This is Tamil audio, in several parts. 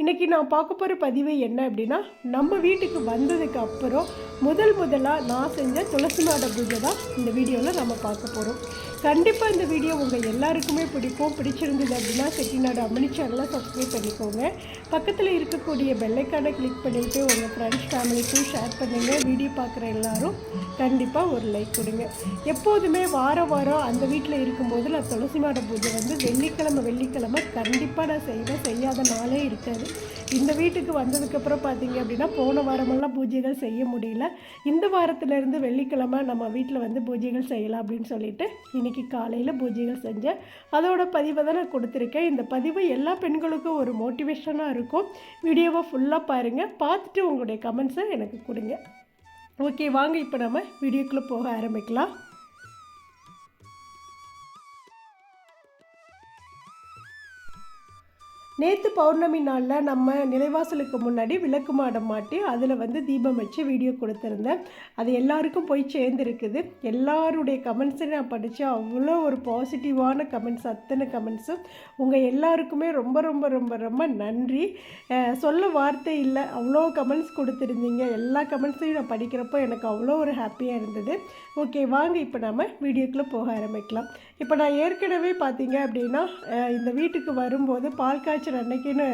இன்றைக்கி நான் பார்க்க போகிற பதிவு என்ன அப்படின்னா நம்ம வீட்டுக்கு வந்ததுக்கு அப்புறம் முதல் முதலாக நான் செஞ்ச துளசி மாட பூஜை தான் இந்த வீடியோவில் நம்ம பார்க்க போகிறோம் கண்டிப்பாக இந்த வீடியோ உங்கள் எல்லாருக்குமே பிடிக்கும். பிடிச்சிருந்தது அப்படின்னா செட்டிநாடு அம்மனி சேனலை சப்ஸ்கிரைப் பண்ணிக்கோங்க. பக்கத்தில் இருக்கக்கூடிய பெல்லைக்கானை கிளிக் பண்ணிவிட்டு உங்கள் ஃப்ரெண்ட்ஸ் ஃபேமிலிக்கும் ஷேர் பண்ணுங்கள் வீடியோ பார்க்குற எல்லாரும் கண்டிப்பாக ஒரு லைக் கொடுங்க. எப்போதுமே வாரம் வாரம் அந்த வீட்டில் இருக்கும்போது நான் துளசி மாட பூஜை வந்து வெள்ளிக்கிழமை வெள்ளிக்கிழமை கண்டிப்பாக நான் செய்வேன். செய்யாத நாளே இருக்காது. இந்த வீட்டுக்கு வந்ததுக்கப்புறம் பார்த்தீங்க அப்படின்னா போன வாரமெல்லாம் பூஜைகள் செய்ய முடியல. இந்த வாரத்திலேருந்து வெள்ளிக்கிழமை நம்ம வீட்டில் வந்து பூஜைகள் செய்யலாம் அப்படின்னு சொல்லிட்டு இன்றைக்கி காலையில் பூஜைகள் செஞ்சேன். அதோட பதிவை தான் நான் கொடுத்துருக்கேன். இந்த பதிவு எல்லா பெண்களுக்கும் ஒரு மோட்டிவேஷனாக இருக்கும். வீடியோவை ஃபுல்லாக பாருங்கள் பார்த்துட்டு உங்களுடைய கமெண்ட்ஸை எனக்கு கொடுங்க. ஓகே வாங்க இப்போ நம்ம வீடியோக்குள்ளே போக ஆரம்பிக்கலாம். நேற்று பௌர்ணமி நாளில் நம்ம நிலைவாசலுக்கு முன்னாடி விளக்கு மாடம் மாட்டி அதில் வந்து தீபம் வச்சு வீடியோ கொடுத்துருந்தேன். அது எல்லாருக்கும் போய் சேர்ந்துருக்குது. எல்லாருடைய கமெண்ட்ஸையும் நான் படித்து அவ்வளோ ஒரு பாசிட்டிவான கமெண்ட்ஸ் அத்தனை கமெண்ட்ஸும் உங்கள் எல்லாருக்குமே ரொம்ப ரொம்ப ரொம்ப ரொம்ப நன்றி. சொல்ல வார்த்தை இல்லை. அவ்வளோ கமெண்ட்ஸ் கொடுத்துருந்தீங்க. எல்லா கமெண்ட்ஸையும் நான் படிக்கிறப்போ எனக்கு அவ்வளோ ஒரு ஹாப்பியாக இருந்தது. ஓகே வாங்க இப்போ நம்ம வீடியோக்குள்ளே போக ஆரம்பிக்கலாம். இப்போ நான் ஏற்கனவே பார்த்தீங்க அப்படின்னா இந்த வீட்டுக்கு வரும்போது பால் காய்ச்சல் அன்னைக்குன்னு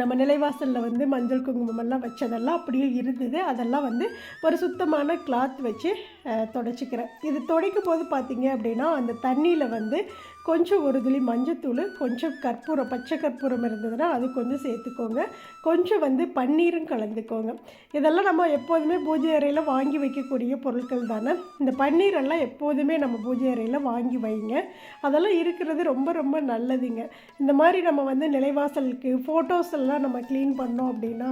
நம்ம நிலைவாசலில் வந்து மஞ்சள் குங்குமமெல்லாம் வச்சதெல்லாம் அப்படியே இருந்தது. அதெல்லாம் வந்து ஒரு சுத்தமான கிளாத் வச்சு தொடச்சிக்கிறேன். இது துடைக்கும் போது பார்த்தீங்க அப்படின்னா அந்த தண்ணியில் வந்து கொஞ்சம் ஒரு துளி மஞ்சத்தூள் கொஞ்சம் கற்பூரம் பச்சை கற்பூரம் இருந்ததுன்னா அது கொஞ்சம் சேர்த்துக்கோங்க. கொஞ்சம் வந்து பன்னீரும் கலந்துக்கோங்க. இதெல்லாம் நம்ம எப்போதுமே பூஜை அறையில் வாங்கி வைக்கக்கூடிய பொருட்கள் தானே? இந்த பன்னீரெல்லாம் எப்போதுமே நம்ம பூஜை அறையில் வாங்கி வைங்க. அதெல்லாம் இருக்கிறது ரொம்ப ரொம்ப நல்லதுங்க. இந்த மாதிரி நம்ம வந்து நிலைவாசலுக்கு ஃபோட்டோஸ் எல்லாம் நம்ம க்ளீன் பண்ணோம் அப்படின்னா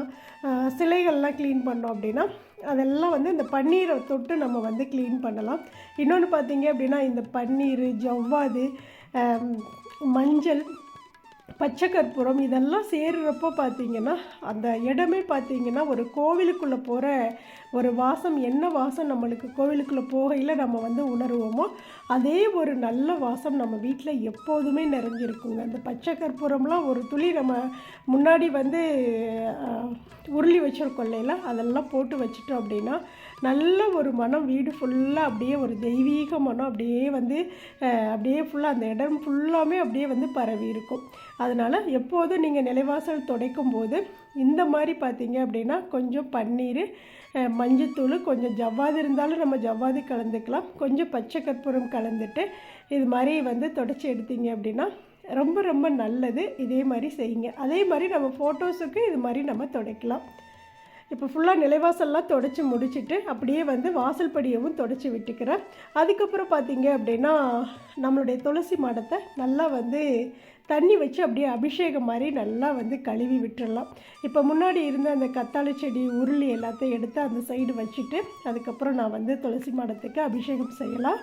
சிலைகள்லாம் க்ளீன் பண்ணோம் அப்படின்னா அதெல்லாம் வந்து இந்த பன்னீரை தொட்டு நம்ம வந்து க்ளீன் பண்ணலாம். இன்னொன்று பார்த்தீங்க அப்படின்னா இந்த பன்னீர் ஜவ்வாது மஞ்சள் பச்சை கற்பூரம் இதெல்லாம் சேர்றப்போ பார்த்தீங்கன்னா அந்த இடமே பார்த்தீங்கன்னா ஒரு கோவிலுக்குள்ளே போகிற ஒரு வாசம் என்ன வாசம் நம்மளுக்கு கோவிலுக்குள்ளே போகையில் நம்ம வந்து உணருவோமோ அதே ஒரு நல்ல வாசம் நம்ம வீட்டில் எப்போதுமே நிறைஞ்சிருக்குங்க. அந்த பச்சை கற்பூரம்லாம் ஒரு துளி நம்ம முன்னாடி வந்து உருளி வச்சுருக்கோம் இல்லைங்களா? அதெல்லாம் போட்டு வச்சிட்டோம் அப்படின்னா நல்ல ஒரு மனம் வீடு ஃபுல்லாக அப்படியே ஒரு தெய்வீக மனம் அப்படியே வந்து அப்படியே ஃபுல்லாக அந்த இடம் ஃபுல்லாமே அப்படியே வந்து பரவி இருக்கும். அதனால் எப்போதும் நீங்கள் நிலைவாசல் துடைக்கும் போது இந்த மாதிரி பார்த்தீங்க அப்படின்னா கொஞ்சம் பன்னீர் மஞ்சத்தூள் கொஞ்சம் ஜவ்வாது இருந்தாலும் நம்ம ஜவ்வாது கலந்துக்கலாம். கொஞ்சம் பச்சை கற்பூரம் கலந்துட்டு இது மாதிரி வந்து தொடச்சி எடுத்தீங்க அப்படின்னா ரொம்ப ரொம்ப நல்லது. இதே மாதிரி செய்யுங்க. அதே மாதிரி நம்ம ஃபோட்டோஸுக்கு இது மாதிரி நம்ம துடைக்கலாம். இப்போ ஃபுல்லாக நிலைவாசல்லாம் தொடச்சி முடிச்சுட்டு அப்படியே வந்து வாசல் படியவும் தொடச்சி விட்டுக்கிறேன். அதுக்கப்புறம் பார்த்தீங்க அப்படின்னா நம்மளுடைய துளசி மாடத்தை நல்லா வந்து தண்ணி வச்சு அப்படியே அபிஷேகம் மாதிரி நல்லா வந்து கழுவி விட்டுடலாம் இப்போ முன்னாடி இருந்த அந்த கத்தாழை செடி உருளி எல்லாத்தையும் எடுத்து அந்த சைடு வச்சுட்டு அதுக்கப்புறம் நான் வந்து துளசி மாடத்துக்கு அபிஷேகம் செய்யலாம்.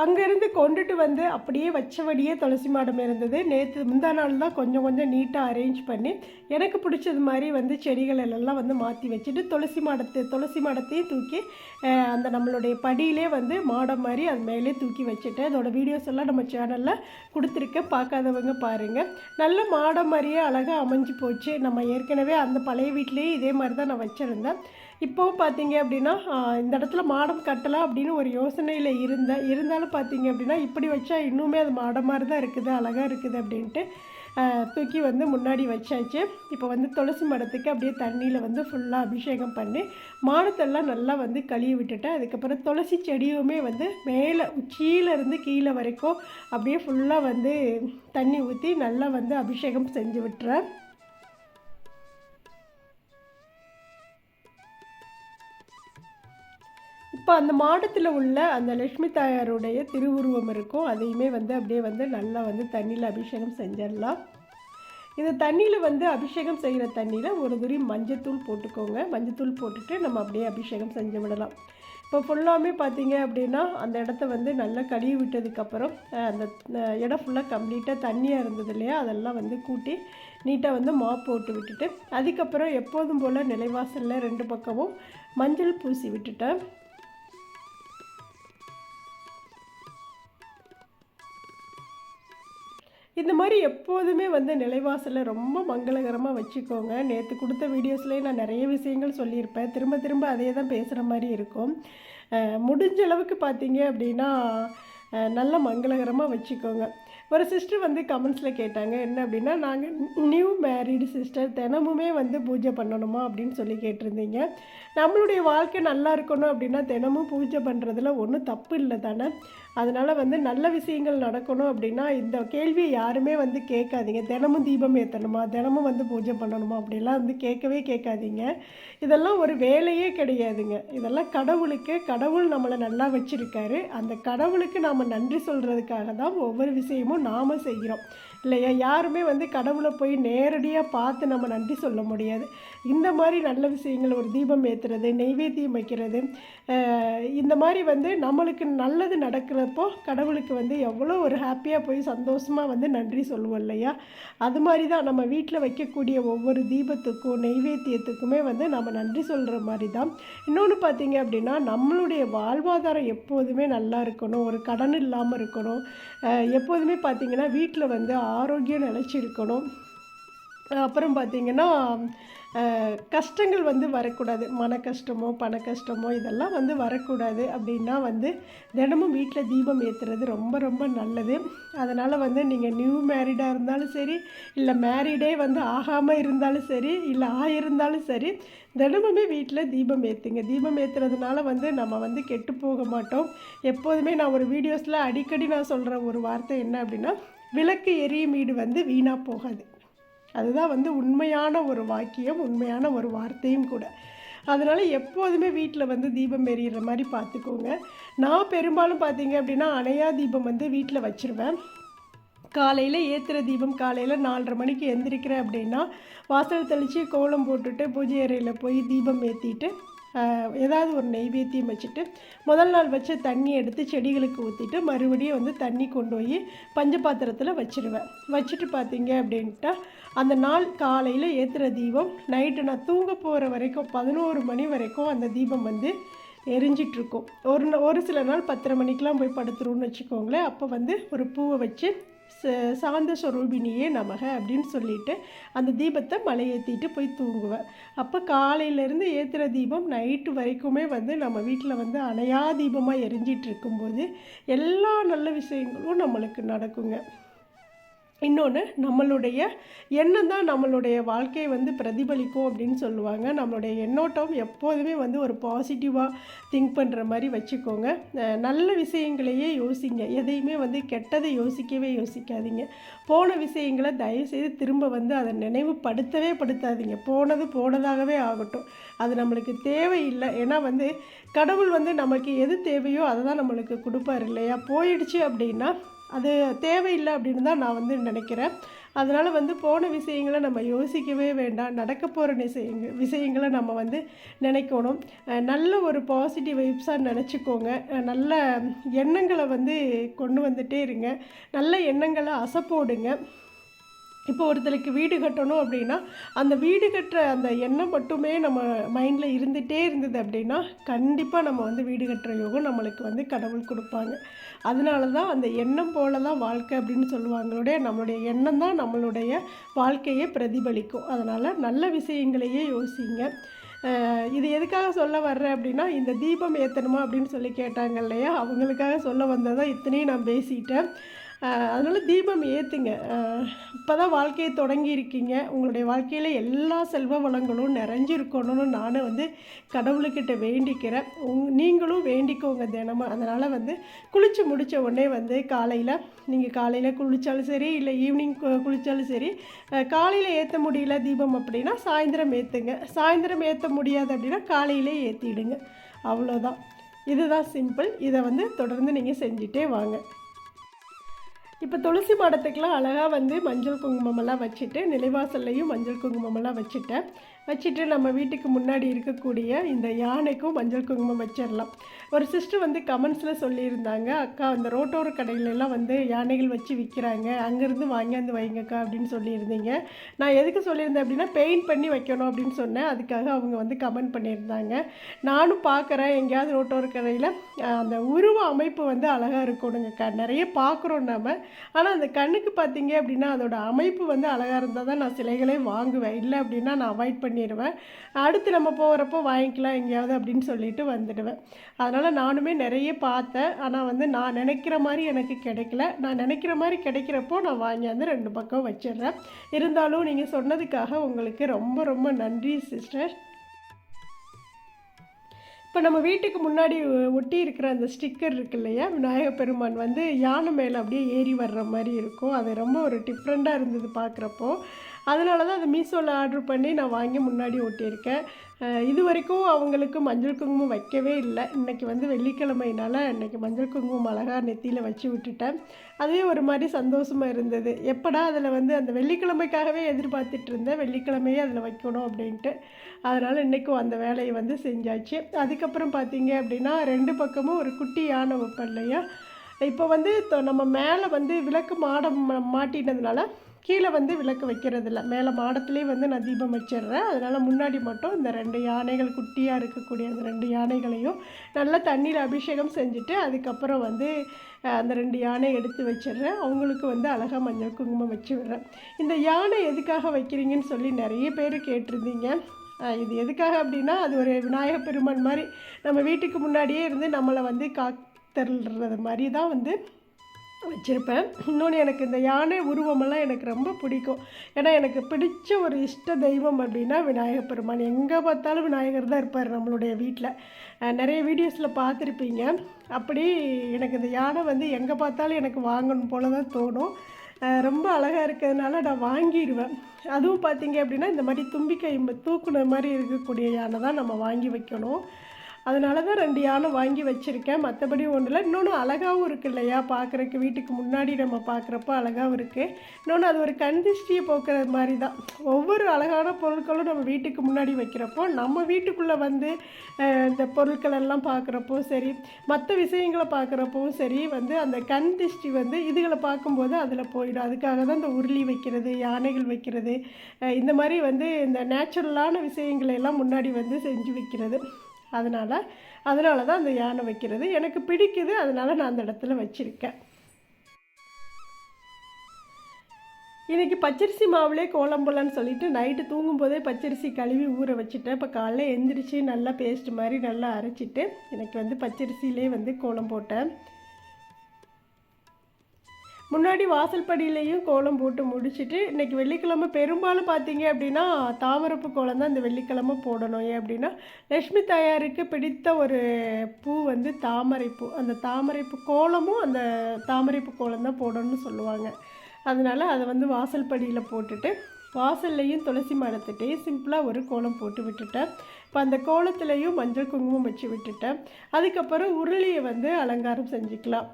அங்கேருந்து கொண்டுட்டு வந்து அப்படியே வச்சபடியே துளசி மாடம் இருந்தது. நேற்று முந்தா நாள் தான் கொஞ்சம் கொஞ்சம் நீட்டாக அரேஞ்ச் பண்ணி எனக்கு பிடிச்சது மாதிரி வந்து செடிகள் எல்லாம் வந்து மாற்றி வச்சுட்டு துளசி மாடத்தை துளசி மாடத்தையும் தூக்கி அந்த நம்மளுடைய படியிலே வந்து மாடம் மாதிரி அது மேலே தூக்கி வச்சுட்டேன் அதோடய வீடியோஸ் எல்லாம் நம்ம சேனலில் கொடுத்துருக்கேன். பார்க்காதவங்க பாருங்கள் நல்ல மாடம் மாதிரியே அழகாக அமைஞ்சு போச்சு. நம்ம ஏற்கனவே அந்த பழைய வீட்லேயே இதே மாதிரி தான் நான் வச்சுருந்தேன். இப்போவும் பார்த்தீங்க அப்படின்னா இந்த இடத்துல மாடம் கட்டலாம் அப்படின்னு ஒரு யோசனையில் இருந்தேன் இருந்தாலும் பார்த்தீங்க அப்படின்னா இப்படி வச்சா இன்னுமே அது மாடம் மாதிரி தான் இருக்குது அழகாக இருக்குது அப்படின்ட்டு தூக்கி வந்து முன்னாடி வச்சாச்சு. இப்போ வந்து துளசி மரத்துக்கு அப்படியே தண்ணியில் வந்து ஃபுல்லாக அபிஷேகம் பண்ணி மாடத்தெல்லாம் நல்லா வந்து கழுவி விட்டுட்டேன் அதுக்கப்புறம் துளசி செடியுமே வந்து மேலே உச்சியிலேருந்து கீழே வரைக்கும் அப்படியே ஃபுல்லாக வந்து தண்ணி ஊற்றி நல்லா வந்து அபிஷேகம் செஞ்சு விட்டுறேன். இப்போ அந்த மாடத்தில் உள்ள அந்த லக்ஷ்மி தாயாருடைய திருவுருவம் இருக்கும். அதையுமே வந்து அப்படியே வந்து நல்லா வந்து தண்ணியில் அபிஷேகம் செஞ்சிடலாம். இந்த தண்ணியில் வந்து அபிஷேகம் செய்கிற தண்ணியில் ஒரு துரி மஞ்சத்தூள் போட்டுக்கோங்க. மஞ்சத்தூள் போட்டுட்டு நம்ம அப்படியே அபிஷேகம் செஞ்சு விடலாம். இப்போ ஃபுல்லாமே பார்த்தீங்க அப்படின்னா அந்த இடத்த வந்து நல்லா கழுவி விட்டதுக்கப்புறம் அந்த இடம் ஃபுல்லாக கம்ப்ளீட்டாக தண்ணியாக இருந்தது இல்லையா? அதெல்லாம் வந்து கூட்டி நீட்டாக வந்து மாப் போட்டு விட்டுட்டு அதுக்கப்புறம் எப்போதும் போல் நிலைவாசலில் ரெண்டு பக்கமும் மஞ்சள் பூசி விட்டுட்டேன். இந்த மாதிரி எப்போதுமே வந்து நிலைவாசலை ரொம்ப மங்களகரமாக வச்சுக்கோங்க. நேற்று கொடுத்த வீடியோஸ்லேயே நான் நிறைய விஷயங்கள் சொல்லியிருப்பேன். திரும்ப திரும்ப அதே தான் பேசுகிற மாதிரி இருக்கும். முடிஞ்ச அளவுக்கு பார்த்தீங்க அப்படின்னா நல்ல மங்களகரமாக வச்சுக்கோங்க. ஒரு சிஸ்டர் வந்து கமெண்ட்ஸில் கேட்டாங்க என்ன அப்படின்னா நாங்கள் நியூ மேரீடு சிஸ்டர் தினமுமே வந்து பூஜை பண்ணணுமா? அப்படின்னு சொல்லி கேட்டிருந்தீங்க. நம்மளுடைய வாழ்க்கை நல்லா இருக்கணும் அப்படின்னா தினமும் பூஜை பண்ணுறதுல ஒன்றும் தப்பு இல்லை தானே? அதனால் வந்து நல்ல விஷயங்கள் நடக்கணும் அப்படின்னா இந்த கேள்வியை யாருமே வந்து கேட்காதீங்க. தினமும் தீபம் ஏற்றணுமா தினமும் வந்து பூஜை பண்ணணுமா? அப்படிலாம் வந்து கேட்கவே கேட்காதீங்க. இதெல்லாம் ஒரு வேலையே கிடையாதுங்க. இதெல்லாம் கடவுளுக்கு கடவுள் நம்மளை நல்லா வச்சுருக்காரு. அந்த கடவுளுக்கு நாம் நன்றி சொல்கிறதுக்காக தான் ஒவ்வொரு விஷயமும் நாம் செய்கிறோம். இல்லையா? யாருமே வந்து கடவுளை போய் நேரடியாக பார்த்து நம்ம நன்றி சொல்ல முடியாது. இந்த மாதிரி நல்ல விஷயங்கள் ஒரு தீபம் ஏற்றுறது நெய்வேத்தியம் வைக்கிறது இந்த மாதிரி வந்து நம்மளுக்கு நல்லது நடக்கிறப்போ கடவுளுக்கு வந்து எவ்வளோ ஒரு ஹாப்பியாக போய் சந்தோஷமாக வந்து நன்றி சொல்லுவோம் இல்லையா? அது மாதிரி தான் நம்ம வீட்டில் வைக்கக்கூடிய ஒவ்வொரு தீபத்துக்கும் நெய்வேத்தியத்துக்குமே வந்து நம்ம நன்றி சொல்கிற மாதிரி தான். இன்னொன்று பார்த்தீங்க அப்படின்னா நம்மளுடைய வாழ்வாதாரம் எப்போதுமே நல்லா இருக்கணும் ஒரு கடன் இல்லாமல் இருக்கணும். எப்போதுமே பார்த்தீங்கன்னா வீட்டில் வந்து ஆரோக்கியம் நிலச்சி இருக்கணும். அப்புறம் பார்த்திங்கன்னா கஷ்டங்கள் வந்து வரக்கூடாது. மன கஷ்டமோ பண கஷ்டமோ இதெல்லாம் வந்து வரக்கூடாது அப்படின்னா வந்து தினமும் வீட்டில் தீபம் ஏற்றுறது ரொம்ப ரொம்ப நல்லது. அதனால் வந்து நீங்கள் நியூ மேரிடாக இருந்தாலும் சரி இல்லை மேரிடே வந்து ஆகாமல் இருந்தாலும் சரி இல்லை ஆயிருந்தாலும் சரி தினமுமே வீட்டில் தீபம் ஏற்றுங்க தீபம் ஏற்றுறதுனால வந்து நம்ம வந்து கெட்டு போக மாட்டோம். எப்போதுமே நான் ஒரு வீடியோஸில் அடிக்கடி நான் சொல்கிற ஒரு வார்த்தை என்ன அப்படின்னா விளக்கு எரியும் வீடு வந்து வீணாக போகாது. அதுதான் வந்து உண்மையான ஒரு வாக்கியம் உண்மையான ஒரு வார்த்தையும் கூட. அதனால் எப்போதுமே வீட்டில் வந்து தீபம் எறிகிற மாதிரி பார்த்துக்கோங்க நான் பெரும்பாலும் பார்த்தீங்க அப்படின்னா அணையா தீபம் வந்து வீட்டில் வச்சுருவேன். காலையில் ஏற்றுற தீபம் காலையில் நாலரை மணிக்கு எந்திரிக்கிறேன் அப்படின்னா வாசல் தெளித்து கோலம் போட்டுட்டு பூஜை அறையில் போய் தீபம் ஏற்றிட்டு ஏதாவது ஒரு நெய்வேத்தியம் வச்சுட்டு முதல் நாள் வச்ச தண்ணி எடுத்து செடிகளுக்கு ஊற்றிட்டு மறுபடியும் வந்து தண்ணி கொண்டு போய் பஞ்ச பாத்திரத்தில் வச்சிருவேன். வச்சுட்டு பார்த்தீங்க அப்படின்ட்டா அந்த நாள் காலையில் ஏற்றுற தீபம் நைட்டு நான் தூங்க போகிற வரைக்கும் பதினோரு மணி வரைக்கும் அந்த தீபம் வந்து எரிஞ்சிட்ருக்கும் ஒரு ஒரு சில நாள் பத்தரை மணிக்கெலாம் போய் படுத்துருவோம்னு வச்சுக்கோங்களேன். அப்போ வந்து ஒரு பூவை வச்சு ச- சாந்த ஸ்வரூபினியே நமக அப்படின்னு சொல்லிட்டு அந்த தீபத்தை மலை ஏற்றிட்டு போய் தூங்குவேன் அப்போ காலையிலேருந்து ஏற்றுகிற தீபம் நைட்டு வரைக்குமே வந்து நம்ம வீட்டில் வந்து அணையா தீபமாக எரிஞ்சிட்டு இருக்கும்போது எல்லா நல்ல விஷயங்களும் நம்மளுக்கு நடக்குங்க. இன்னொன்று நம்மளுடைய எண்ணம் தான் நம்மளுடைய வாழ்க்கையை வந்து பிரதிபலிக்கும் அப்படின்னு சொல்லுவாங்க. நம்மளுடைய எண்ணோட்டம் எப்போதுமே வந்து ஒரு பாசிட்டிவாக திங்க் பண்ணுற மாதிரி வச்சுக்கோங்க. நல்ல விஷயங்களையே யோசிங்க. எதையுமே வந்து கெட்டதை யோசிக்கவே யோசிக்காதீங்க. போன விஷயங்களை தயவுசெய்து திரும்ப வந்து அதை நினைவுபடுத்தவே படுத்தாதீங்க. போனது போனதாகவே ஆகட்டும். அது நம்மளுக்கு தேவையில்லை. ஏன்னா வந்து கடவுள் வந்து நமக்கு எது தேவையோ அதை தான் நம்மளுக்கு கொடுப்பார் இல்லையா? போயிடுச்சு அப்படின்னா அது தேவையில்லை அப்படின்னு தான் நான் வந்து நினைக்கிறேன். அதனால் வந்து போன விஷயங்களை நம்ம யோசிக்கவே வேண்டாம். நடக்க போகிற விஷயங்க விஷயங்களை நம்ம வந்து நினைக்கணும். நல்ல ஒரு பாசிட்டிவ் வைப்ஸாக நினச்சிக்கோங்க. நல்ல எண்ணங்களை வந்து கொண்டு வந்துட்டே இருங்க. நல்ல எண்ணங்களை அசைப்போடுங்க. இப்போ ஒருத்தருக்கு வீடு கட்டணும் அப்படின்னா அந்த வீடு கட்டுற அந்த எண்ணம் மட்டுமே நம்ம மைண்டில் இருந்துகிட்டே இருந்தது அப்படின்னா கண்டிப்பாக நம்ம வந்து வீடு கட்டுற யோகம் நம்மளுக்கு வந்து கடவுள் கொடுப்பாங்க. அதனால தான் அந்த எண்ணம் போல தான் வாழ்க்கை அப்படின்னு சொல்லுவாங்களுடைய நம்மளுடைய எண்ணம் தான் நம்மளுடைய வாழ்க்கையை பிரதிபலிக்கும். அதனால் நல்ல விஷயங்களையே யோசிங்க. இது எதுக்காக சொல்ல வர்றேன் அப்படின்னா இந்த தீபம் ஏற்றணுமா அப்படின்னு சொல்லி கேட்டாங்க இல்லையா? அவங்களுக்காக சொல்ல வந்ததான் இத்தனையும் நான் பேசிட்டேன். அதனால் தீபம் ஏற்றுங்க இப்போ தான் வாழ்க்கையை தொடங்கி இருக்கீங்க. உங்களுடைய வாழ்க்கையில் எல்லா செல்வ வளங்களும் நிறைஞ்சிருக்கணும்னு நானும் வந்து கடவுளுக்கிட்ட வேண்டிக்கிறேன். உங் நீங்களும் வேண்டிக்கோங்க தினமும். அதனால் வந்து குளித்து முடித்த உடனே வந்து காலையில் நீங்கள் காலையில் குளித்தாலும் சரி இல்லை ஈவினிங் குளித்தாலும் சரி காலையில் ஏற்ற முடியல தீபம் அப்படின்னா சாயந்தரம் ஏற்றுங்க சாயந்தரம் ஏற்ற முடியாது அப்படின்னா காலையிலே ஏற்றிடுங்க அவ்வளோதான் இதுதான் சிம்பிள். இதை வந்து தொடர்ந்து நீங்கள் செஞ்சுட்டே வாங்க. இப்போ துளசி மாடத்துக்கெலாம் அழகாக வந்து மஞ்சள் குங்குமமெல்லாம் வச்சுட்டு நிலைவாசல்லையும் மஞ்சள் குங்குமமெல்லாம் வச்சுட்டேன். வச்சுட்டு நம்ம வீட்டுக்கு முன்னாடி இருக்கக்கூடிய இந்த யானைக்கும் மஞ்சள் குங்குமம் வச்சிடலாம். ஒரு சிஸ்டர் வந்து கமெண்ட்ஸில் சொல்லியிருந்தாங்க அக்கா அந்த ரோட்டோர கடையிலெல்லாம் வந்து யானைகள் வச்சு விற்கிறாங்க அங்கேருந்து வாங்கியாந்து வைங்கக்கா அப்படின்னு சொல்லியிருந்தீங்க. நான் எதுக்கு சொல்லியிருந்தேன் அப்படின்னா பெயிண்ட் பண்ணி வைக்கணும் அப்படின்னு சொன்னேன். அதுக்காக அவங்க வந்து கமெண்ட் பண்ணியிருந்தாங்க. நானும் பார்க்குறேன். எங்கேயாவது ரோட்டோர கடையில் அந்த உருவ அமைப்பு வந்து அழகாக இருக்கணுங்கக்கா. நிறைய பார்க்குறோம் நம்ம ஆனால் அந்த கண்ணுக்கு பார்த்தீங்க அப்படின்னா அதோட அமைப்பு வந்து அழகாக இருந்தால் தான் நான் சிலைகளே வாங்குவேன். இல்லை அப்படின்னா நான் அவாய்ட் பண்ணி பண்ணிடுவேன். அடுத்து நம்ம போகிறப்போ வாங்கிக்கலாம் எங்கேயாவது அப்படின்னு சொல்லிட்டு வந்துடுவேன். அதனால் நானுமே நிறைய பார்த்தேன். ஆனால் வந்து நான் நினைக்கிற மாதிரி எனக்கு கிடைக்கல. நான் நினைக்கிற மாதிரி கிடைக்கிறப்போ நான் வாங்கியாந்து ரெண்டு பக்கம் வச்சிடுறேன். இருந்தாலும் நீங்கள் சொன்னதுக்காக உங்களுக்கு ரொம்ப ரொம்ப நன்றி சிஸ்டர் இப்போ நம்ம வீட்டுக்கு முன்னாடி ஒட்டி இருக்கிற அந்த ஸ்டிக்கர் இருக்கு இல்லையா? விநாயகப் பெருமான் வந்து யானை மேலே அப்படியே ஏறி வர்ற மாதிரி இருக்கும். அது ரொம்ப ஒரு டிஃப்ரெண்ட்டாக இருந்தது பார்க்குறப்போ. அதனால தான் அதை மீஷோவில் ஆர்டர் பண்ணி நான் வாங்கி முன்னாடி ஓட்டியிருக்கேன். இது வரைக்கும் அவங்களுக்கு மஞ்சள் குங்குமம் வைக்கவே இல்லை. இன்றைக்கி வந்து வெள்ளிக்கிழமைனால இன்றைக்கி மஞ்சள் குங்குமம் அழகாக நெத்தியில் வச்சு விட்டுட்டேன். அதுவே ஒரு மாதிரி சந்தோஷமாக இருந்தது. எப்படா அதில் வந்து அந்த வெள்ளிக்கிழமைக்காகவே எதிர்பார்த்துட்டு இருந்தேன். வெள்ளிக்கிழமையே அதில் வைக்கணும் அப்படின்ட்டு. அதனால் இன்றைக்கும் அந்த வேலையை வந்து செஞ்சாச்சு. அதுக்கப்புறம் பார்த்தீங்க அப்படின்னா ரெண்டு பக்கமும் ஒரு குட்டி யானை வைப்பேன் இல்லையா? இப்போ வந்து நம்ம மேலே வந்து விளக்கு மாடம் மாட்டினதுனால கீழே வந்து விளக்கு வைக்கிறதில்ல. மேலே மாடத்துலேயே வந்து நான் தீபம் வச்சிடுறேன். அதனால் முன்னாடி மட்டும் இந்த ரெண்டு யானைகள் குட்டியாக இருக்கக்கூடிய அந்த ரெண்டு யானைகளையும் நல்லா தண்ணியில் அபிஷேகம் செஞ்சுட்டு அதுக்கப்புறம் வந்து அந்த ரெண்டு யானை எடுத்து வச்சிடுறேன். அவங்களுக்கு வந்து அழகாக மஞ்சள் குங்குமம் வச்சு விடுறேன். இந்த யானை எதுக்காக வைக்கிறீங்கன்னு சொல்லி நிறைய பேர் கேட்டிருந்தீங்க. இது எதுக்காக அப்படின்னா அது ஒரு விநாயக பெருமான் மாதிரி நம்ம வீட்டுக்கு முன்னாடியே இருந்து நம்மளை வந்து காத்தருள்றது மாதிரி தான் வந்து வச்சுருப்பேன். இன்னொன்று எனக்கு இந்த யானை உருவமெல்லாம் எனக்கு ரொம்ப பிடிக்கும். ஏன்னா எனக்கு பிடிச்ச ஒரு இஷ்ட தெய்வம் அப்படின்னா விநாயகர் பெருமான். எங்கே பார்த்தாலும் விநாயகர் தான் இருப்பார் நம்மளுடைய வீட்டில் நிறைய வீடியோஸில் பார்த்துருப்பீங்க. அப்படி எனக்கு இந்த யானை வந்து எங்கே பார்த்தாலும் எனக்கு வாங்கணும் போல தான் தோணும் ரொம்ப அழகாக இருக்கிறதுனால நான் வாங்கிடுவேன் அதுவும் பார்த்தீங்க அப்படின்னா இந்த மாதிரி தும்பிக்கை தூக்குன மாதிரி இருக்கக்கூடிய யானை தான் நம்ம வாங்கி வைக்கணும். அதனால தான் ரெண்டு யானை வாங்கி வச்சுருக்கேன். மற்றபடி ஒன்றில் இன்னொன்று அழகாகவும் இருக்கு இல்லையா? பார்க்குறக்கு வீட்டுக்கு முன்னாடி நம்ம பார்க்குறப்ப அழகாகவும் இருக்குது இன்னொன்று அது ஒரு கண் திருஷ்டியை போக்குற மாதிரி தான் ஒவ்வொரு அழகான பொருட்களும் நம்ம வீட்டுக்கு முன்னாடி வைக்கிறப்போ நம்ம வீட்டுக்குள்ளே வந்து இந்த பொருட்கள் எல்லாம் பார்க்குறப்போ சரி மற்ற விஷயங்களை பார்க்குறப்பவும் சரி வந்து அந்த கண் திருஷ்டி வந்து இதுகளை பார்க்கும்போது அதில் போயிடும். அதுக்காக தான் இந்த உருளி வைக்கிறது யானைகள் வைக்கிறது இந்த மாதிரி வந்து இந்த நேச்சுரலான விஷயங்களை எல்லாம் முன்னாடி வந்து செஞ்சு வைக்கிறது. அதனால் அதனால தான் அந்த யானை வைக்கிறது. எனக்கு பிடிக்குது அதனால் நான் அந்த இடத்துல வச்சுருக்கேன். இன்றைக்கி பச்சரிசி மாவுலே கோலம் போடலான்னு சொல்லிட்டு நைட்டு தூங்கும்போதே பச்சரிசி கழுவி ஊற வச்சுட்டேன். இப்போ காலைல எந்திரிச்சு நல்லா பேஸ்ட் மாதிரி நல்லா அரைச்சிட்டு எனக்கு வந்து பச்சரிசியிலே வந்து கோலம் போட்டேன். முன்னாடி வாசல்படியிலையும் கோலம் போட்டு முடிச்சுட்டு இன்றைக்கி வெள்ளிக்கிழமை பெரும்பாலும் பார்த்தீங்க அப்படின்னா தாமரப்பு கோலம் தான் இந்த வெள்ளிக்கிழமை போடணும். ஏன் அப்படின்னா லக்ஷ்மி தாயாருக்கு பிடித்த ஒரு பூ வந்து தாமரைப்பூ. அந்த தாமரைப்பு கோலமும் அந்த தாமரைப்பு கோலம் தான் போடணும்னு சொல்லுவாங்க. அதனால் அதை வந்து வாசல்படியில் போட்டுட்டு வாசல்லையும் துளசி மரத்துகிட்டையும் சிம்பிளாக ஒரு கோலம் போட்டு விட்டுட்டேன். இப்போ அந்த கோலத்துலேயும் மஞ்சள் குங்குமம் வச்சு விட்டுட்டேன். அதுக்கப்புறம் உருளியை வந்து அலங்காரம் செஞ்சுக்கலாம்.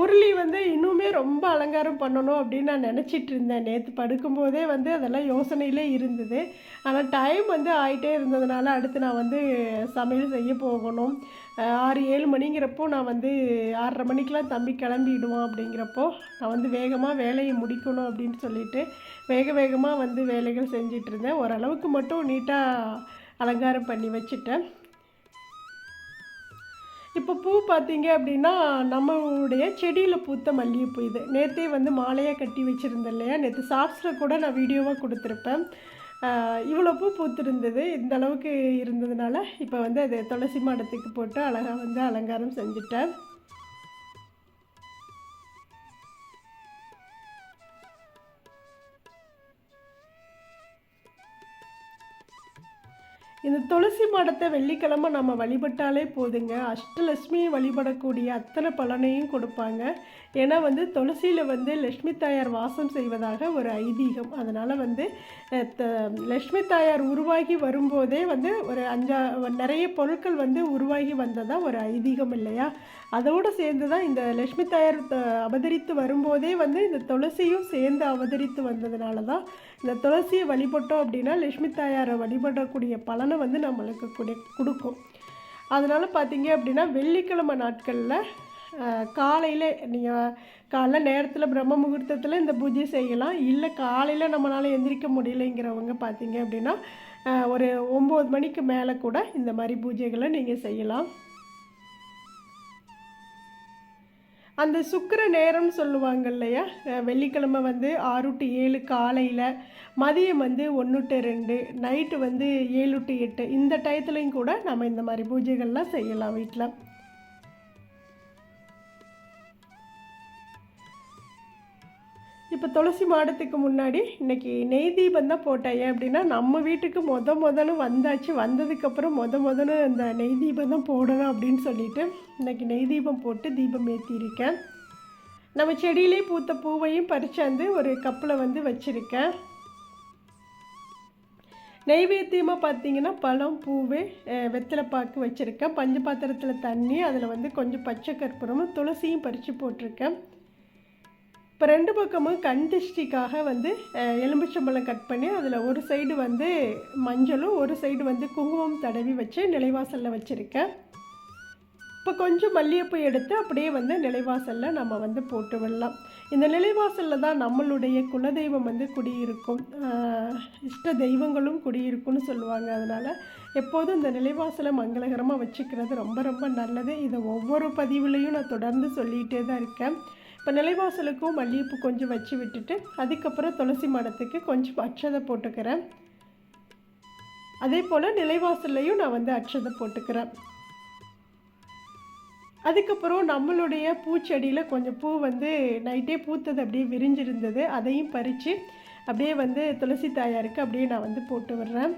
உருளி வந்து இன்னுமே ரொம்ப அலங்காரம் பண்ணணும் அப்படின்னு நான் நினச்சிட்டு இருந்தேன். நேற்று படுக்கும்போதே வந்து அதெல்லாம் யோசனையிலே இருந்தது. ஆனால் டைம் வந்து ஆகிட்டே இருந்ததுனால அடுத்து நான் வந்து சமையல் செய்ய போகணும். ஆறு ஏழு மணிங்கிறப்போ நான் வந்து ஆறரை மணிக்கெலாம் தம்பி கிளம்பிடுவான் அப்படிங்கிறப்போ நான் வந்து வேகமாக வேலையை முடிக்கணும் அப்படின்னு சொல்லிட்டு வேக வேகமாக வந்து வேலைகள் செஞ்சிட்ருந்தேன் ஓரளவுக்கு மட்டும் நீட்டாக அலங்காரம் பண்ணி வச்சுட்டேன். இப்போ பூ பார்த்தீங்க அப்படின்னா நம்மளுடைய செடியில் பூத்த மல்லிகைப்பூ இது. நேற்றே வந்து மாலையாக கட்டி வச்சுருந்தேன் இல்லையா? நேற்று சாப்ஸில் கூட நான் வீடியோவாக கொடுத்துருப்பேன். இவ்வளோ பூ பூத்திருந்தது. இந்த அளவுக்கு இருந்ததுனால இப்போ வந்து அது துளசி மாடத்துக்கு போட்டு அழகாக வந்து அலங்காரம் செஞ்சுட்டேன். இந்த துளசி மாடத்தை வெள்ளிக்கிழமை நம்ம வழிபட்டாலே போதுங்க. அஷ்டலட்சுமி வழிபடக்கூடிய அத்தனை பலனையும் கொடுப்பாங்க. ஏன்னா வந்து துளசியில் வந்து லக்ஷ்மி தாயார் வாசம் செய்வதாக ஒரு ஐதீகம். அதனால் வந்து த லக்ஷ்மி தாயார் உருவாகி வரும்போதே வந்து ஒரு அஞ்சா நிறைய பொருட்கள் வந்து உருவாகி வந்ததா ஒரு ஐதீகம் இல்லையா? அதோடு சேர்ந்து தான் இந்த லக்ஷ்மி தாயார் அவதரித்து வரும்போதே வந்து இந்த துளசியும் சேர்ந்து அவதரித்து வந்ததுனால தான் இந்த துளசியை வழிபட்டோம் அப்படின்னா லக்ஷ்மி தாயாரை வழிபடக்கூடிய பலனை வந்து நம்மளுக்கு கொடு கொடுக்கும். அதனால் பார்த்தீங்க அப்படின்னா வெள்ளிக்கிழமை நாட்களில் காலையில் நீங்கள் காலைல நேரத்தில் பிரம்ம முகூர்த்தத்தில் இந்த பூஜை செய்யலாம். இல்லை காலையில் நம்மளால் எந்திரிக்க முடியலைங்கிறவங்க பார்த்தீங்க அப்படின்னா ஒரு ஒம்பது மணிக்கு மேலே கூட இந்த மாதிரி பூஜைகளை நீங்கள் செய்யலாம். அந்த சுக்கிர நேரம்னு சொல்லுவாங்க இல்லையா? வெள்ளிக்கிழமை வந்து ஆறு டு ஏழு காலையில் மதியம் வந்து ஒன்று டு ரெண்டு நைட்டு வந்து ஏழு டு எட்டு. இந்த டயத்துலையும் கூட நம்ம இந்த மாதிரி பூஜைகள்லாம் செய்யலாம் வீட்டில் இப்போ துளசி மாடத்துக்கு முன்னாடி இன்னைக்கு நெய் தீபம் தான் போட்டேன். ஏன் அப்படின்னா நம்ம வீட்டுக்கு மொத முதல்ல வந்தாச்சு. வந்ததுக்கப்புறம் மொத முதல்ல இந்த நெய் தீபம் தான் போடணும் அப்படின்னு சொல்லிட்டு இன்னைக்கு நெய் தீபம் போட்டு தீபம் ஏற்றியிருக்கேன் நம்ம செடியிலே பூத்த பூவையும் பறிச்சாந்து ஒரு கப்பில் வந்து வச்சுருக்கேன். நெய்வேத்தியமாக பார்த்தீங்கன்னா பழம் பூவு வெத்தலைப்பாக்கு வச்சுருக்கேன். பஞ்ச பாத்திரத்தில் தண்ணி அதில் வந்து கொஞ்சம் பச்சை கற்பூரமும் துளசியும் பறித்து போட்டிருக்கேன். இப்போ ரெண்டு பக்கமும் கண்டிஷ்டிக்காக வந்து அஹ், கட் பண்ணி அதில் ஒரு சைடு வந்து மஞ்சளும் ஒரு சைடு வந்து குங்குமம் தடவி வச்சு நிலைவாசலில் வச்சுருக்கேன். இப்போ கொஞ்சம் மல்லிகைப்பூ எடுத்து அப்படியே வந்து நிலைவாசலில் நம்ம வந்து போட்டு விடலாம். இந்த நிலைவாசலில் தான் நம்மளுடைய குலதெய்வம் வந்து குடியிருக்கும். இஷ்ட தெய்வங்களும் குடியிருக்கும்னு சொல்லுவாங்க. அதனால் எப்போதும் இந்த நிலைவாசலை மங்களகரமாக வச்சுக்கிறது ரொம்ப ரொம்ப நல்லது. இதை ஒவ்வொரு பதிவுலையும் நான் தொடர்ந்து சொல்லிகிட்டே தான் இருக்கேன். இப்போ நிலைவாசலுக்கும் மல்லிகைப்பூ கொஞ்சம் வச்சு விட்டுட்டு அதுக்கப்புறம் துளசி மரத்துக்கு கொஞ்சம் அச்சதை போட்டுக்கிறேன். அதே போல் நிலைவாசல்லையும் நான் வந்து அச்சதை போட்டுக்கிறேன். அதுக்கப்புறம் நம்மளுடைய பூச்செடியில் கொஞ்சம் பூ வந்து நைட்டே பூத்தது அப்படியே விரிஞ்சிருந்தது அதையும் பறித்து அப்படியே வந்து துளசி தாயாருக்கு அப்படியே நான் வந்து போட்டு விடுறேன்.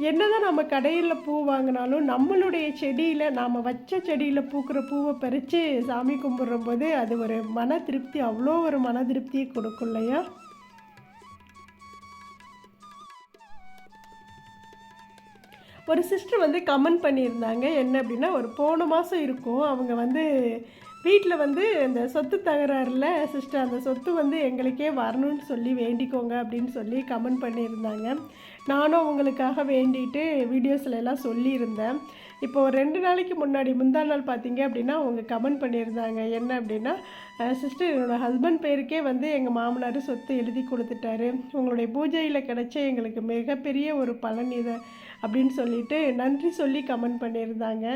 என்னதான் நம்ம கடையில் பூ வாங்கினாலும் நம்மளுடைய செடியில் நாம் வச்ச செடியில் பூக்கிற பூவை பறித்து சாமி கும்பிட்றம்போது அது ஒரு மன திருப்தி அவ்வளோ ஒரு மன திருப்தியை கொடுக்கும் இல்லையா? ஒரு சிஸ்டர் வந்து கமெண்ட் பண்ணியிருந்தாங்க என்ன அப்படின்னா ஒரு போன மாதம் இருக்கும் அவங்க வந்து வீட்டில் வந்து இந்த சொத்து தகராறுல சிஸ்டர் அந்த சொத்து வந்து எங்களுக்கே வரணும்னு சொல்லி வேண்டிக்கோங்க அப்படின்னு சொல்லி கமெண்ட் பண்ணியிருந்தாங்க. நானும் அவங்களுக்காக வேண்டிட்டு வீடியோஸ்ல எல்லாம் சொல்லியிருந்தேன். இப்போ ஒரு ரெண்டு நாளைக்கு முன்னாடி முந்தா நாள் பார்த்தீங்க அப்படின்னா அவங்க கமெண்ட் பண்ணியிருந்தாங்க. என்ன அப்படின்னா சிஸ்டர் என்னோட ஹஸ்பண்ட் பேருக்கே வந்து எங்கள் மாமனார் சொத்து எழுதி கொடுத்துட்டாரு. உங்களுடைய பூஜையில் கிடைச்ச எங்களுக்கு மிகப்பெரிய ஒரு பலன் இதை அப்படின்னு சொல்லிட்டு நன்றி சொல்லி கமெண்ட் பண்ணியிருந்தாங்க.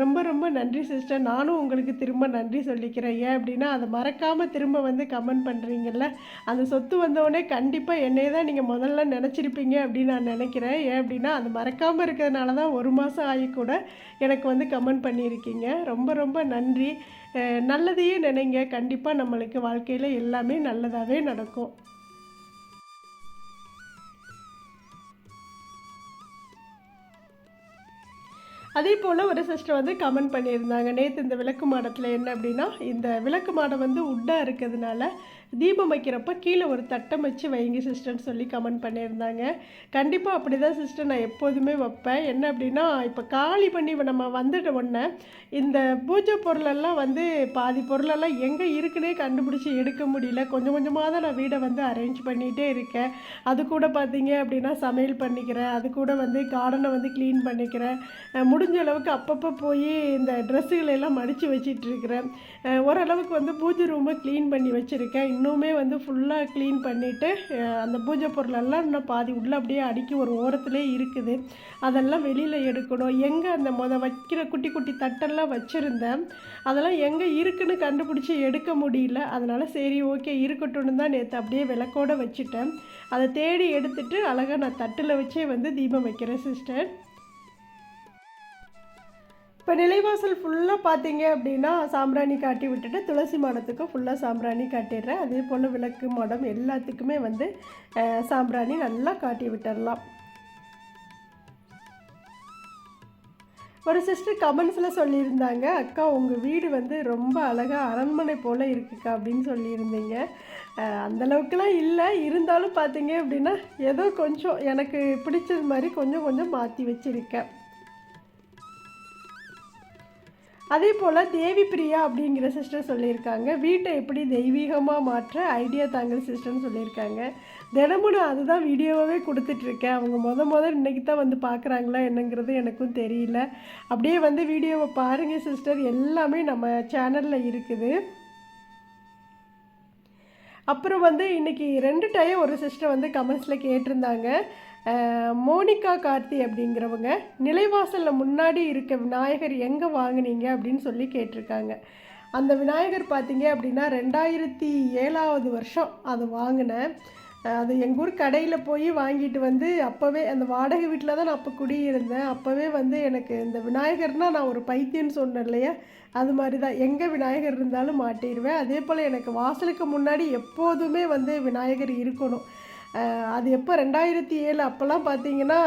ரொம்ப ரொம்ப நன்றி சிஸ்டர் நானும் உங்களுக்கு திரும்ப நன்றி சொல்லிக்கிறேன். ஏன் அப்படின்னா அதை மறக்காமல் திரும்ப வந்து கமெண்ட் பண்ணுறீங்கல்ல அந்த சொத்து வந்தவுடனே கண்டிப்பாக என்னையே தான் நீங்கள் முதல்ல நினச்சிருப்பீங்க அப்படின்னு நான் நினைக்கிறேன். ஏன் அப்படின்னா அது மறக்காமல் இருக்கிறதுனால தான் ஒரு மாதம் ஆகி கூட எனக்கு வந்து கமெண்ட் பண்ணியிருக்கீங்க. ரொம்ப ரொம்ப நன்றி. நல்லதையே நினைங்க. கண்டிப்பாக நம்மளுக்கு வாழ்க்கையில் எல்லாமே நல்லதாகவே நடக்கும். அதே போல் ஒரு சிஸ்டர் வந்து கமெண்ட் பண்ணியிருந்தாங்க. நேற்று இந்த விளக்கு மாடத்தில் என்ன அப்படின்னா இந்த விளக்கு மாடம் வந்து உட்டாக இருக்கிறதுனால தீபம் வைக்கிறப்ப கீழே ஒரு தட்டம் வச்சு வைங்க சிஸ்டர்னு சொல்லி கமெண்ட் பண்ணியிருந்தாங்க. கண்டிப்பாக அப்படி தான் சிஸ்டர் நான் எப்போதுமே வைப்பேன். என்ன அப்படின்னா இப்போ காலி பண்ணி நம்ம வந்துட்ட உடனே இந்த பூஜை பொருளெல்லாம் வந்து பாதி பொருளெல்லாம் எங்கே இருக்குன்னே கண்டுபிடிச்சி எடுக்க முடியல. கொஞ்சம் கொஞ்சமாக தான் நான் வீடை வந்து அரேஞ்ச் பண்ணிகிட்டே இருக்கேன். அது கூட பார்த்தீங்க அப்படின்னா சமையல் பண்ணிக்கிறேன். அது கூட வந்து கார்டனை வந்து க்ளீன் பண்ணிக்கிறேன். முடிஞ்ச அளவுக்கு அப்பப்போ போய் இந்த ட்ரெஸ்ஸுகளை எல்லாம் மடித்து வச்சிட்ருக்கிறேன் ஓரளவுக்கு வந்து பூஜை ரூமை க்ளீன் பண்ணி வச்சுருக்கேன். இன்னுமே வந்து ஃபுல்லாக க்ளீன் பண்ணிவிட்டு அந்த பூஜை பொருளெல்லாம் இன்னும் பாதி உள்ளே அப்படியே அடுக்கி ஒரு ஓரத்துலேயே இருக்குது. அதெல்லாம் வெளியில் எடுக்கணும். எங்கே அந்த முத வைக்கிற குட்டி குட்டி தட்டெல்லாம் வச்சுருந்தேன். அதெல்லாம் எங்கே இருக்குன்னு கண்டுபிடிச்சி எடுக்க முடியல. அதனால் சரி ஓகே இருக்கட்டும்னு தான் நேற்று அப்படியே விளக்கோட வச்சுட்டேன். அதை தேடி எடுத்துட்டு அழகாக நான் தட்டில் வச்சே வந்து தீபம் வைக்கிறேன் சிஸ்டர் இப்போ நிலைவாசல் ஃபுல்லாக பார்த்தீங்க அப்படின்னா சாம்பிராணி காட்டி விட்டுட்டு துளசி மாடத்துக்கும் ஃபுல்லாக சாம்பிராணி காட்டிடுறேன். அதே போல் விளக்கு மாடம் எல்லாத்துக்குமே வந்து சாம்பிராணி நல்லா காட்டி விட்டுடலாம் ஒரு சிஸ்டர் கமெண்ட்ஸில் சொல்லியிருந்தாங்க அக்கா உங்கள் வீடு வந்து ரொம்ப அழகாக அரண்மனை போல் இருக்குக்கா அப்படின்னு சொல்லியிருந்தீங்க. அந்தளவுக்குலாம் இல்லை. இருந்தாலும் பார்த்தீங்க அப்படின்னா ஏதோ கொஞ்சம் எனக்கு பிடிச்சது மாதிரி கொஞ்சம் கொஞ்சம் மாற்றி வச்சுருக்கேன். அதே போல் தேவி பிரியா அப்படிங்கிற சிஸ்டர் சொல்லியிருக்காங்க. வீட்டை எப்படி தெய்வீகமாக மாற்ற ஐடியா தாங்கள் சிஸ்டர்னு சொல்லியிருக்காங்க. தினமும் நான் அதுதான் வீடியோவாகவே கொடுத்துட்ருக்கேன். அவங்க முத முத இன்றைக்கி தான் வந்து பார்க்குறாங்களா என்னங்கிறது எனக்கும் தெரியல. அப்படியே வந்து வீடியோவை பாருங்கள் சிஸ்டர் எல்லாமே நம்ம சேனலில் இருக்குது. அப்புறம் வந்து இன்னைக்கு ரெண்டு டைம் ஒரு சிஸ்டர் வந்து கமெண்ட்ஸில் கேட்டிருந்தாங்க. மோனிகா கார்த்தி அப்படிங்கிறவங்க நிலைவாசலில் முன்னாடி இருக்க விநாயகர் எங்கே வாங்கினீங்க அப்படின்னு சொல்லி கேட்டிருக்காங்க. அந்த விநாயகர் பார்த்தீங்க அப்படின்னா ரெண்டாயிரத்தி ஏழாவது வருஷம் அது வாங்கினேன் அது எங்கள் ஊர் கடையில் போய் வாங்கிட்டு வந்து அப்போவே அந்த வாடகை வீட்டில் தான் நான் அப்போ குடியிருந்தேன். அப்போவே வந்து எனக்கு இந்த விநாயகர்னால் நான் ஒரு பைத்தியம்னு சொன்னேன் இல்லையா? அது மாதிரி தான் எங்கே விநாயகர் இருந்தாலும் மாட்டிடுவேன். அதே போல் எனக்கு வாசலுக்கு முன்னாடி எப்போதுமே வந்து விநாயகர் இருக்கணும். அது எப்போ ரெண்டாயிரத்தி ஏழு அப்போல்லாம் பார்த்தீங்கன்னா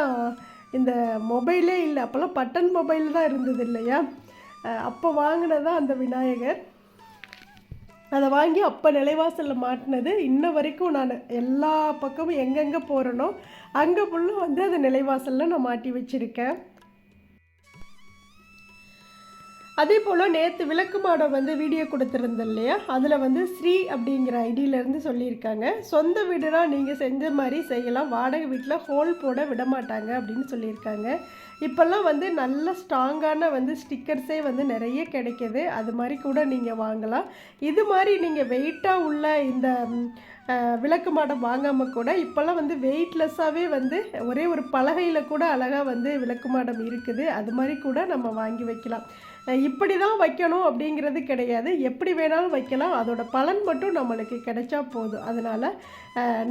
இந்த மொபைலே இல்லை. அப்போல்லாம் பட்டன் மொபைல் தான் இருந்தது இல்லையா? அப்போ வாங்கினதான் அந்த விநாயகர். அதை வாங்கி அப்போ நிலைவாசலில் மாட்டினது. இன்ன வரைக்கும் நான் எல்லா பக்கமும் எங்கெங்கே போகிறேனோ அங்கே ஃபுல்லும் வந்து அதை நிலைவாசலில் நான் மாட்டி வச்சுருக்கேன். அதே போல் நேற்று விளக்கு மாடம் வந்து வீடியோ கொடுத்துருந்தேன் இல்லையா அதில் வந்து ஸ்ரீ அப்படிங்கிற ஐடியிலேருந்து சொல்லியிருக்காங்க. சொந்த வீடுனா நீங்கள் செஞ்ச மாதிரி செய்யலாம். வாடகை வீட்டில் ஹோல் போட விட மாட்டாங்க அப்படின்னு சொல்லியிருக்காங்க. இப்போல்லாம் வந்து நல்ல ஸ்ட்ராங்கான வந்து ஸ்டிக்கர்ஸே வந்து நிறைய கிடைக்கிது. அது மாதிரி கூட நீங்கள் வாங்கலாம். இது மாதிரி நீங்கள் வெயிட்டாக உள்ள இந்த விளக்கு மாடம் வாங்காமல் கூட இப்போல்லாம் வந்து வெயிட்லெஸ்ஸாகவே வந்து ஒரே ஒரு பலகையில் கூட அழகாக வந்து விளக்கு மாடம் இருக்குது. அது மாதிரி கூட நம்ம வாங்கி வைக்கலாம். இப்படி தான் வைக்கணும் அப்படிங்கிறது கிடையாது. எப்படி வேணாலும் வைக்கலாம். அதோட பலன் மட்டும் நம்மளுக்கு கிடைச்சா போதும். அதனால்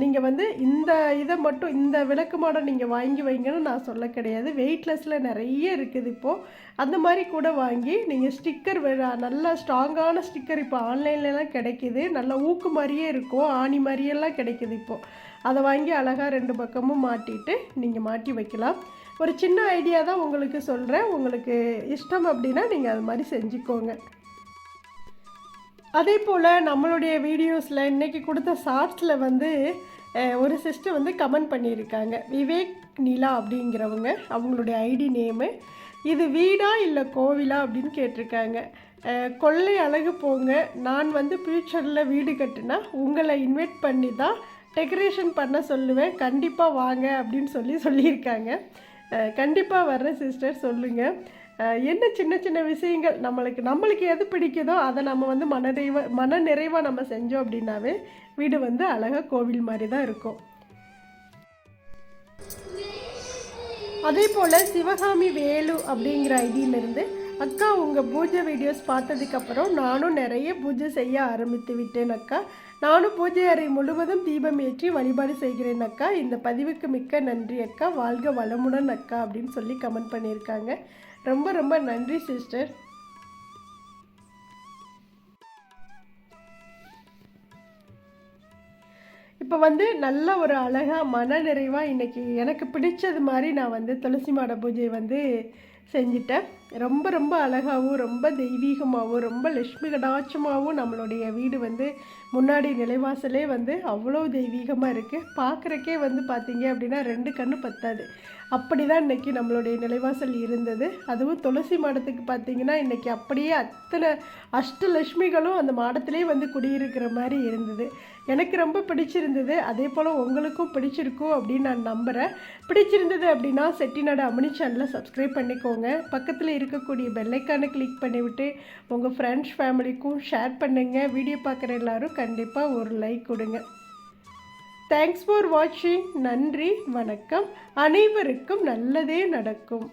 நீங்கள் வந்து இந்த இதை மட்டும் இந்த விளக்கு மாடம் நீங்கள் வாங்கி வைங்கன்னு நான் சொல்ல கிடையாது. வெயிட்லெஸ்ஸில் நிறைய இருக்குது இப்போது அந்த மாதிரி கூட வாங்கி நீங்கள் ஸ்டிக்கர் நல்ல ஸ்ட்ராங்கான ஸ்டிக்கர் இப்போ ஆன்லைன்லலாம் கிடைக்கிது. நல்ல ஊக்கு மாதிரியே இருக்கும். ஆணி மாதிரியெல்லாம் கிடைக்கிது இப்போது அதை வாங்கி அழகாக ரெண்டு பக்கமும் மாட்டிட்டு நீங்கள் மாட்டி வைக்கலாம். ஒரு சின்ன ஐடியா தான் உங்களுக்கு சொல்கிறேன் உங்களுக்கு இஷ்டம் அப்படின்னா நீங்கள் அது மாதிரி செஞ்சுக்கோங்க. அதே போல் நம்மளுடைய வீடியோஸில் இன்றைக்கி கொடுத்த ஷார்ட்ஸில் வந்து ஒரு சிஸ்டர் வந்து கமெண்ட் பண்ணியிருக்காங்க. விவேக் நிலா அப்படிங்கிறவங்க அவங்களுடைய ஐடி நேமு இது வீடா இல்லை கோவிலா அப்படின்னு கேட்டிருக்காங்க. கொள்ளை அழகு போங்க. நான் வந்து ஃப்யூச்சரில் வீடு கட்டினா உங்களை இன்வைட் பண்ணி தான் டெக்கரேஷன் பண்ண சொல்லுவேன். கண்டிப்பாக வாங்க அப்படின்னு சொல்லி சொல்லியிருக்காங்க. கண்டிப்பாக வர்றேன் சிஸ்டர் சொல்லுங்கள் என்ன சின்ன சின்ன விஷயங்கள் நம்மளுக்கு நம்மளுக்கு எது பிடிக்குதோ அதை நம்ம வந்து மனநிறைவா மன நிறைவாக நம்ம செஞ்சோம் அப்படின்னாவே வீடு வந்து அழகாக கோவில் மாதிரி தான் இருக்கும். அதே போல் சிவகாமி வேலு அப்படிங்கிற ஐடியிலிருந்து அக்கா உங்கள் பூஜை வீடியோஸ் பார்த்ததுக்கப்புறம் நானும் நிறைய பூஜை செய்ய ஆரம்பித்து விட்டேன் அக்கா. நானும் பூஜை அறை முழுவதும் தீபம் ஏற்றி வழிபாடு செய்கிறேன் அக்கா. இந்த பதிவுக்கு மிக்க நன்றி அக்கா. வாழ்க வளமுடன் அக்கா அப்படின்னு சொல்லி கமெண்ட் பண்ணியிருக்காங்க. ரொம்ப ரொம்ப நன்றி சிஸ்டர். இப்போ வந்து நல்ல ஒரு அழகாக மன நிறைவாக இன்றைக்கி எனக்கு பிடிச்சது மாதிரி நான் வந்து துளசி மாட பூஜை வந்து செஞ்சிட்டேன். ரொம்ப ரொம்ப அழகாகவும் ரொம்ப தெய்வீகமாகவும் ரொம்ப லட்சுமி கடாட்சமாகவும் நம்மளுடைய வீடு வந்து முன்னாடி நிலைவாசலே வந்து அவ்வளோ தெய்வீகமாக இருக்குது பார்க்குறக்கே வந்து பார்த்தீங்க அப்படின்னா ரெண்டு கண்ணு பத்தாது. அப்படி தான் இன்றைக்கி நம்மளுடைய நிலைவாசல் இருந்தது. அதுவும் துளசி மாடத்துக்கு பார்த்தீங்கன்னா இன்றைக்கி அப்படியே அத்தனை அஷ்டலட்சுமிகளும் அந்த மாடத்திலே வந்து குடியிருக்கிற மாதிரி இருந்தது. எனக்கு ரொம்ப பிடிச்சிருந்தது. அதே போல் உங்களுக்கும் பிடிச்சிருக்கும் அப்படின்னு நான் நம்புகிறேன் பிடிச்சிருந்தது அப்படின்னா செட்டிநாடு அமினி சேனலை சப்ஸ்கிரைப் பண்ணிக்கோங்க. பக்கத்தில் இருக்கக்கூடிய பெல்லைக்கானை கிளிக் பண்ணிவிட்டு உங்கள் ஃப்ரெண்ட்ஸ் ஃபேமிலிக்கும் ஷேர் பண்ணுங்கள் வீடியோ பார்க்குற எல்லாரும் கண்டிப்பாக ஒரு லைக் கொடுங்க. தேங்க்ஸ் ஃபார் வாட்சிங் நன்றி வணக்கம். அனைவருக்கும் நல்லதே நடக்கும்.